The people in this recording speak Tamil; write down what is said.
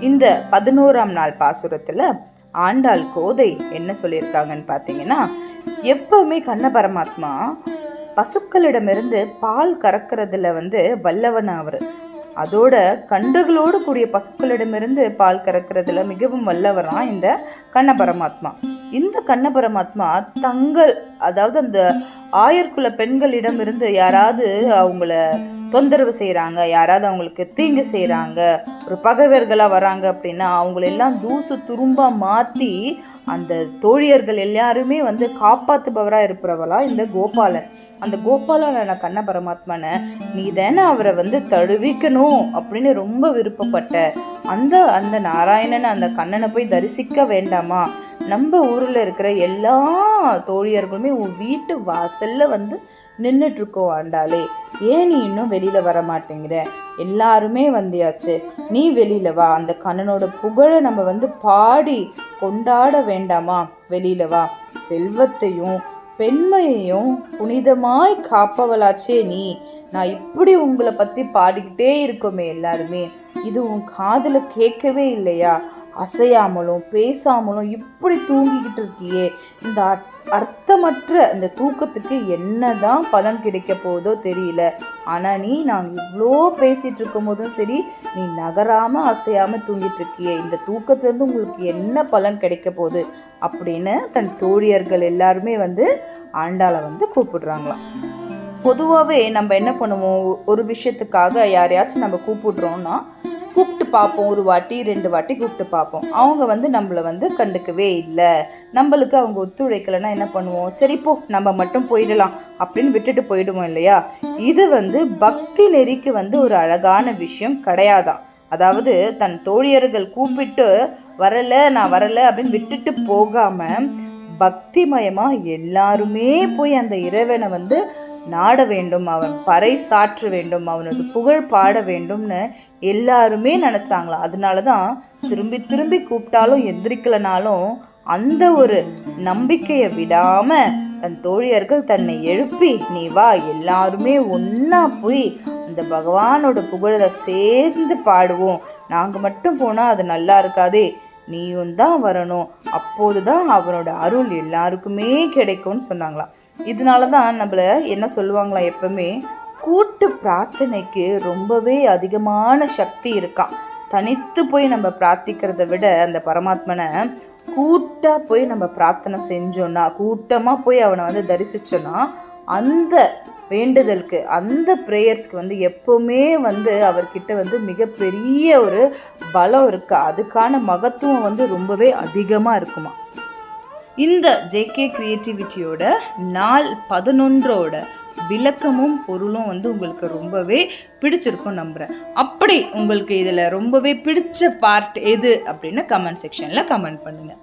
இந்த பதினோராம் நாள் பாசுரத்தில் ஆண்டாள் கோதை என்ன சொல்லியிருக்காங்கன்னு பார்த்தீங்கன்னா எப்பவுமே கண்ண பரமாத்மா பசுக்களிடமிருந்து பால் கறக்கிறதுல வந்து வல்லவன் அவர். அதோட கன்றுகளோடு கூடிய பசுக்களிடமிருந்து பால் கறக்கிறதுல மிகவும் வல்லவராம் இந்த கண்ண பரமாத்மா. இந்த கண்ண பரமாத்மா தங்கள் அதாவது அந்த ஆயர்குல பெண்களிடமிருந்து யாராவது அவங்கள தொந்தரவு செய்கிறாங்க யாராவது அவங்களுக்கு தீங்கு செய்கிறாங்க ஒரு பகைவர்களாக வராங்க அப்படின்னா அவங்களெல்லாம் தூசு துரும்பாக மாற்றி அந்த தோழியர்கள் எல்லாருமே வந்து காப்பாற்றுபவராக இருப்பவளா இந்த கோபாலன். அந்த கோபாலன கண்ண பரமாத்மனை நீ தானே அவரை வந்து தழுவிக்கணும் அப்படின்னு ரொம்ப விருப்பப்பட்ட அந்த அந்த நாராயணன் அந்த கண்ணனை போய் தரிசிக்க வேண்டாமா? நம்ம ஊரில் இருக்கிற எல்லா தோழியர்களுமே உன் வீட்டு வாசலில் வந்து நின்றுட்டுருக்கோம் ஆண்டாளே. ஏன் நீ இன்னும் வெளியில் வர மாட்டேங்கிற? எல்லாருமே வந்தியாச்சு. நீ வெளியில் வா. அந்த கண்ணனோட புகழை நம்ம வந்து பாடி கொண்டாட வேண்டாமா? வெளியில் வா. செல்வத்தையும் பெண்மையையும் புனிதமாய் காப்பவளாச்சே நீ. நான் இப்படி உங்களை பற்றி பாடிக்கிட்டே இருக்கோமே எல்லாருமே. இது உன் காதில் கேட்கவே இல்லையா? அசையாமலும் பேசாமலும் இப்படி தூங்கிக்கிட்டு இருக்கியே? இந்த அர்த்தமற்ற இந்த தூக்கத்துக்கு என்ன தான் பலன் கிடைக்க போதோ தெரியல. ஆனால் நீ நான் இவ்வளோ பேசிகிட்டு இருக்கும் போதும் சரி நீ நகராமல் அசையாமல் தூங்கிட்டு இருக்கியே. இந்த தூக்கத்துலேருந்து உங்களுக்கு என்ன பலன் கிடைக்க போகுது? அப்படின்னு தன் தோழியர்கள் எல்லாருமே வந்து ஆண்டாளை வந்து கூப்பிடுறாங்களாம். பொதுவாகவே நம்ம என்ன பண்ணுவோம்? ஒரு விஷயத்துக்காக யாரையாச்சும் நம்ம கூப்பிடுறோன்னா கூப்பிட்டு பார்ப்போம் ஒரு வாட்டி ரெண்டு வாட்டி கூப்பிட்டு பார்ப்போம். அவங்க வந்து நம்மளை வந்து கண்டுக்கவே இல்லை. நம்மளுக்கு அவங்க ஒத்துழைக்கலைன்னா என்ன பண்ணுவோம்? சரி போ நம்ம மட்டும் போயிடலாம் அப்படின்னு விட்டுட்டு போயிடுவோம் இல்லையா? இது வந்து பக்தி நெறிக்கு வந்து ஒரு அழகான விஷயம் கிடையாதான் அதாவது தன் தோழியர்கள் கூப்பிட்டு வரல நான் வரல அப்படின்னு விட்டுட்டு போகாமல் பக்திமயமாக எல்லாருமே போய் அந்த இறைவனை வந்து நாட வேண்டும் அவன் பறை சாற்ற வேண்டும் அவனோட புகழ் பாட வேண்டும்னு எல்லாருமே நினச்சாங்களாம் அதனால தான் திரும்பி திரும்பி கூப்பிட்டாலும் எந்திரிக்கலனாலும் அந்த ஒரு நம்பிக்கையை விடாம தன் தோழியர்கள் தன்னை எழுப்பி நீ வா எல்லாருமே ஒன்றா போய் அந்த பகவானோட புகழை சேர்ந்து பாடுவோம். நாங்கள் மட்டும் போனால் அது நல்லா இருக்காதே நீயும் தான் வரணும். அப்போது தான் அவனோட அருள் எல்லாருக்குமே கிடைக்கும்னு சொன்னாங்களாம் இதனால தான் நம்மள என்ன சொல்லுவாங்களாம் எப்பவுமே கூட்டு பிரார்த்தனைக்கு ரொம்பவே அதிகமான சக்தி இருக்கான் தனித்து போய் நம்ம பிரார்த்திக்கிறத விட அந்த பரமாத்மனை கூட்டாக போய் நம்ம பிரார்த்தனை செஞ்சோன்னா கூட்டமாக போய் அவனை வந்து தரிசிச்சோன்னா அந்த வேண்டுதலுக்கு அந்த ப்ரேயர்ஸ்க்கு வந்து எப்போவுமே வந்து அவர்கிட்ட வந்து மிகப்பெரிய ஒரு பலம் இருக்குது அதுக்கான மகத்துவம் வந்து ரொம்பவே அதிகமாக இருக்குமா? இந்த ஜேகே கிரியேட்டிவிட்டியோட நாள் பதினொன்றோட விளக்கமும் பொருளும் வந்து உங்களுக்கு ரொம்பவே பிடிச்சிருக்கும் நம்புகிறேன் அப்படி உங்களுக்கு இதில் ரொம்பவே பிடிச்ச பார்ட் எது? அப்படின்னு கமெண்ட் செக்ஷனில் கமெண்ட் பண்ணுங்கள்